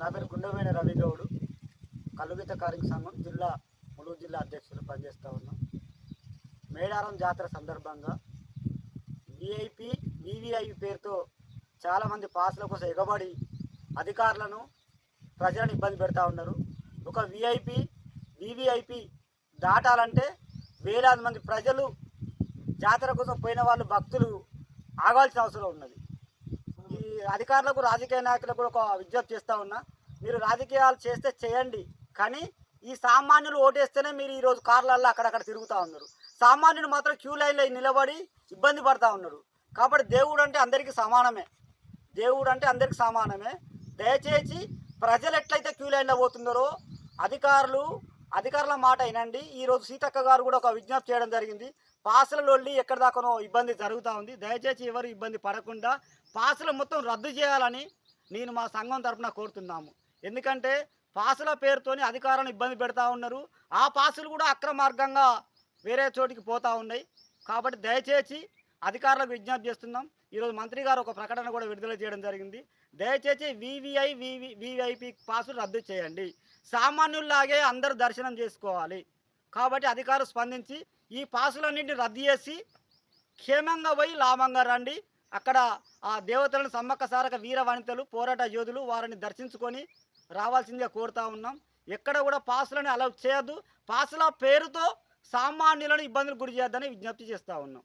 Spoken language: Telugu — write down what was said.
నా పేరు గుండమైన రవిగౌడు కలుగిత కార్మిక సంఘం జిల్లా ములుగు జిల్లా అధ్యక్షులు పనిచేస్తూ ఉన్నాం. మేడారం జాతర సందర్భంగా విఐపి వివిఐపి పేరుతో చాలామంది పాసుల కోసం ఎగబడి అధికారులను ప్రజలను ఇబ్బంది పెడతా ఉన్నారు. ఒక విఐపి వివిఐపి దాటాలంటే వేలాది మంది ప్రజలు జాతర కోసం పోయిన వాళ్ళు భక్తులు ఆగాల్సిన అవసరం ఉన్నది. ఈ అధికారులకు రాజకీయ నాయకులకు కూడా ఒక విజ్ఞప్తి చేస్తూ ఉన్నా. మీరు రాజకీయాలు చేస్తే చేయండి. కానీ ఈ సామాన్యులు ఓటేస్తేనే మీరు ఈరోజు కార్లల్లో అక్కడక్కడ తిరుగుతూ ఉన్నారు. సామాన్యుడు మాత్రం క్యూ లైన్లో నిలబడి ఇబ్బంది పడతా ఉన్నారు. కాబట్టి దేవుడు అంటే అందరికీ సమానమే. దేవుడు అంటే అందరికీ సమానమే. దయచేసి ప్రజలు ఎట్లయితే క్యూ లైన్లో పోతున్నారో అధికారులు అధికారుల మాట అయినండి ఈరోజు సీతక్క గారు కూడా ఒక విజ్ఞప్తి చేయడం జరిగింది. పాసుల లొల్లి ఎక్కడి దాకానో ఇబ్బంది జరుగుతూ ఉంది. దయచేసి ఎవరు ఇబ్బంది పడకుండా పాసులు మొత్తం రద్దు చేయాలని నేను మా సంఘం తరఫున కోరుతున్నాము. ఎందుకంటే పాసుల పేరుతోని అధికారులను ఇబ్బంది పెడతా ఉన్నారు. ఆ పాసులు కూడా అక్రమార్గంగా వేరే చోటికి పోతూ ఉన్నాయి. కాబట్టి దయచేసి అధికారులకు విజ్ఞప్తి చేస్తున్నాం. ఈరోజు మంత్రి గారు ఒక ప్రకటన కూడా విడుదల చేయడం జరిగింది. దయచేసి వివిఐ వివి వివిఐపి పాసులు రద్దు చేయండి. సామాన్యుల్లాగే అందరూ దర్శనం చేసుకోవాలి. కాబట్టి అధికారులు స్పందించి ఈ పాసులన్నింటినీ రద్దు చేసి క్షేమంగా పోయి లాభంగా రండి. అక్కడ ఆ దేవతలను సమ్మక్క సారక వీర వనితలు పోరాట యోధులు వారిని దర్శించుకొని రావాల్సిందిగా కోరుతా ఉన్నాం. ఎక్కడ కూడా పాసులని అలౌ చేయొద్దు. పాసుల పేరుతో సామాన్యులను ఇబ్బందులు గురి చేయొద్దని విజ్ఞప్తి చేస్తూ ఉన్నాం.